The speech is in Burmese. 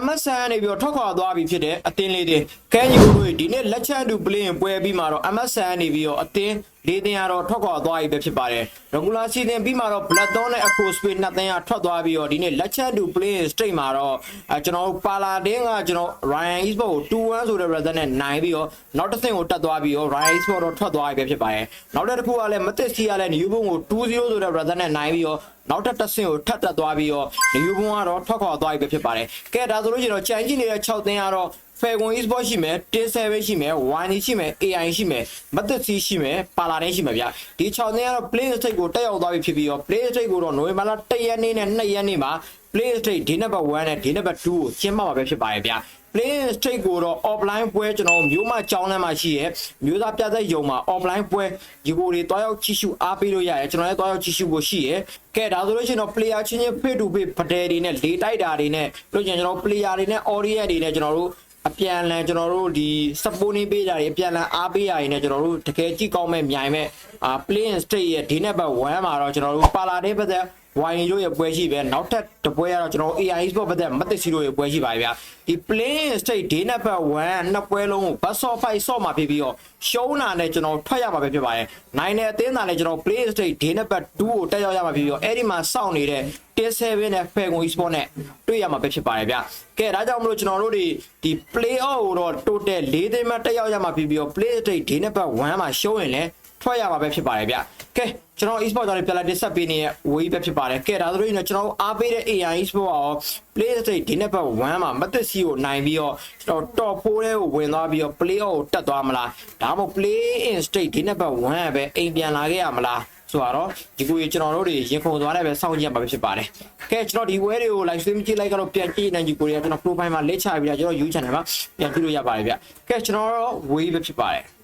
MSN နေပြီးတော့ထွက်ခွာသွားပြီဖြစ်တဲ့အတင်းလေးတွေကဲညီကိုတို့ဒီနေ့လက်ချန်တူပလင်းပွဲပြီးမှတော့ MSN နေပြီးတော့အတင်းလေးတင်ကတော့ထွက်ခွာသွားပြီပဲဖြစ်ပါတယ် regular season ပြီးမှတော့ Bloodthorn နဲ့ Echo Space နှစ်တင်ကထွက်သွားပြီးတော့ဒီနေ့လက်ချန်တူ play straight မှာတော့အဲကျွန်တော်တို့ Paladin ကကျွန်တော် Ryan Eastport ကို2-1ဆိုတဲ့ result နဲ့နိုင်ပြီးတော့နောက်တစ်ဆင့်ကိုတက်သွားပြီးတော့ Ryan Eastport တော့ထွက်သွားပြီပဲဖြစ်ပါတယ်နောက်တစ်ခုကလည်းမသစ်စီကလည်း New Bone ကို2-0ဆိုတဲ့ result နဲ့နိုင်ပြီးတော့ နောက်တစ်တစ်ဆင့်ကိုထပ်တက်သွားပြီးတော့ New Bone ကတော့ထွက်ခွာသွားပြီပဲဖြစ်ပါတယ်ကဲဒါဆိုလို့ရှိရင်တော့ကြံကြည့်နေတဲ့6တင်ကတော့ Fairway Esports ရှိမယ် T7 ရှိမယ် Wine ရှိမယ် AI ရှိမယ်မသက်စီရှိမယ်ပါလာတဲ့ရှိမယ်ဗျဒီ6နှစ်ကတော့ Play State ကိုတက်ရောက်သွားပြီဖြစ်ပြီးတော့ Play State ကိုတော့နိုဝင်ဘာလ1ရက်နေ့နဲ့2ရက်နေ့မှာ Play State ဒီနံပါတ်1နဲ့ဒီနံပါတ်2ကိုကျင်းပမှာပဲဖြစ်ပါတယ်ဗျ Play State ကိုတော့ offline ပွဲကျွန်တော်မျိုးမကြောင်းလမ်းမှာရှိရဲမျိုးသားပြသက်ယုံမှာ offline ပွဲဒီကိုတွေတွားရောက်ကြည့်ရှုအားပေးလို့ရတယ်ကျွန်တော်လည်းတွားရောက်ကြည့်ရှုဖို့ရှိရဲကဲဒါဆိုလို့ရှိရင်တော့ player ချင်းချင်း face to face ပဒယ်တွေနဲ့လေတိုက်တာတွေနဲ့လို့ကျင်ကျွန်တော် player တွေနဲ့ audience တွေနဲ့ကျွန်တော်တို့ အပြန်အလန်ကျွန်တော်တို့ဒီ supporting ပေးကြတယ်အပြန်အလန်အားပေးရရင်လည်းကျွန်တော်တို့တကယ်ကြည့်ကောင်းမဲ့မြိုင်မဲ့အာ playing state ရဲ့ဒီနေ့ဘက်1မှာတော့ကျွန်တော်တို့ပါလာတဲ့ဘက်သက် ဝိုင်းရိုးရဲ့ပွဲရှိပဲနောက်ထပ်တစ်ပွဲကတော့ကျွန်တော်တို့ AI Sport ဘက်သက်မသက်စီတို့ရဲ့ပွဲရှိပါဗျာဒီ playing state ဒီနေ့ဘက်1နှစ်ပွဲလုံးကို bus of 5ဆော့မှာဖြစ်ပြီးတော့ရှုံးတာနဲ့ကျွန်တော်ထွက်ရမှာပဲဖြစ်ပါတယ်နိုင်တဲ့အသင်းသားနဲ့ကျွန်တော် playing state ဒီနေ့ဘက်2ကိုတက်ရောက်ရမှာဖြစ်ပြီးတော့အဲ့ဒီမှာစောင့်နေတဲ့ T7 နဲ့ Fairway Sport နဲ့တွေ့ရမှာပဲဖြစ်ပါတယ်ဗျကဲဒါကြောင့်မလို့ကျွန်တော်တို့တွေဒီ play off ကိုတော့ total ၄သိန်းမှတက်ရောက်ရမှာဖြစ်ပြီးတော့ play state ဒီနေ့ဘက်1မှာရှုံးရင်လည်း ထွက်ရမှာပဲဖြစ်ပါတယ်ဗျကဲကျွန်တော် e-sport ကြောင့်ပြန်လာတင်ဆက်ပေးနေတဲ့ way ပဲဖြစ်ပါတယ်ကဲဒါဆိုရင်ကျွန်တော်အားပေးတဲ့ AI e-sport ရော play state ဒီနေ့ဘက်1မှာမသက်စီကိုနိုင်ပြီးတော့ကျွန်တော် top 4ထဲကိုဝင်သွားပြီးတော့ play off ကိုတက်သွားမလားဒါမှမဟုတ် play in state ဒီနေ့ဘက်1ပဲအိမ်ပြန်လာခဲ့ရမလားဆိုတော့ဒီကိုကျွန်တော်တို့တွေရင်ခုန်သွားတယ်ပဲစောင့်ကြည့်ရမှာပဲဖြစ်ပါတယ်။ကဲကျွန်တော်ဒီဝဲတွေကို live stream ကြည့်လိုက်ကတော့ပြန်ကြည့်နိုင်ကြည့်ကိုရီးယားကျွန်တော် profile မှာလက်ချပြီးတော့ကျွန်တော် YouTube channel မှာပြန်ကြည့်လို့ရပါတယ်ဗျ။ကဲကျွန်တော်တော့ way ပဲဖြစ်ပါတယ်။